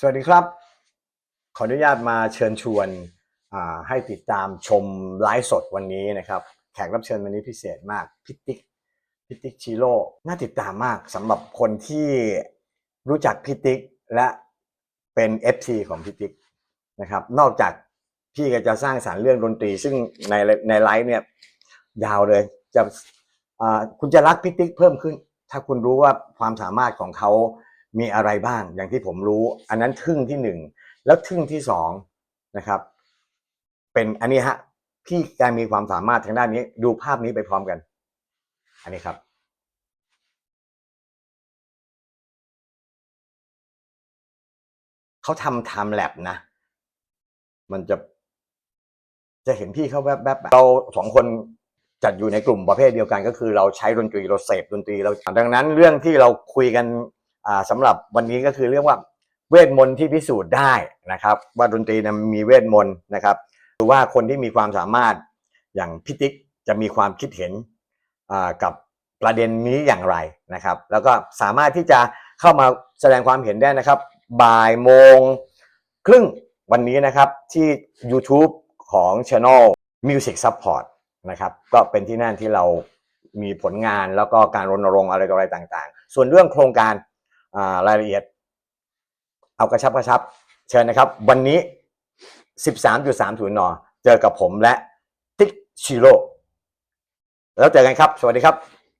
สวัสดีครับ ขออนุญาตมาเชิญชวนให้ติดตามชมไลฟ์สดวันนี้นะครับ แขกรับเชิญวันนี้พิเศษมากพิติกพิติกชิโร่น่าติดตามมากสำหรับคนที่รู้จักพิติกและเป็น FC ของพิติกนะครับ นอกจากพี่ก็จะสร้างสารรค์เรื่องดนตรี ซึ่งในในไลฟ์เนี่ยยาวเลยจะคุณจะรักพิติกเพิ่มขึ้น ถ้าคุณรู้ว่าความสามารถของเขา มีอะไรบ้างอย่างที่ผมรู้ อันนั้นทึ่งที่หนึ่งแล้วทึ่งที่สองนะครับ เป็นอันนี้ฮะพี่การมีความสามารถทางด้านนี้ ดูภาพนี้ไปพร้อมกัน อันนี้ครับ เขาทำไทม์แลบนะ มันจะ จะเห็นพี่เขาแวบๆเราสองคนจัดอยู่ในกลุ่มประเภทเดียวกันก็คือเราใช้ดนตรีเราเสพดนตรีเราดังนั้นเรื่องที่เราคุยกัน สำหรับวันนี้ก็คือเรียกว่าเวทมนต์ที่พิสูจน์ได้นะครับว่าดนตรีมีเวทมนต์นะครับหรือว่าคนที่มีความสามารถอย่างพิติกจะมีความคิดเห็นกับประเด็นนี้อย่างไรนะครับ แล้วก็สามารถที่จะเข้ามาแสดงความเห็นได้นะครับ บ่ายโมงครึ่งวันนี้นะครับที่ YouTube ของ Channel Music Support นะครับก็เป็นที่นั่นที่เรามีผลงานแล้วก็การรณรงค์อะไรต่ออะไรต่างๆ ส่วนเรื่องโครงการารายละเอียด เอากระชับกระชับ เชิญนะครับ วันนี้ 13.30นเจอกับผมและติ๊กชิโร่แล้วเจอกันครับ สวัสดีครับ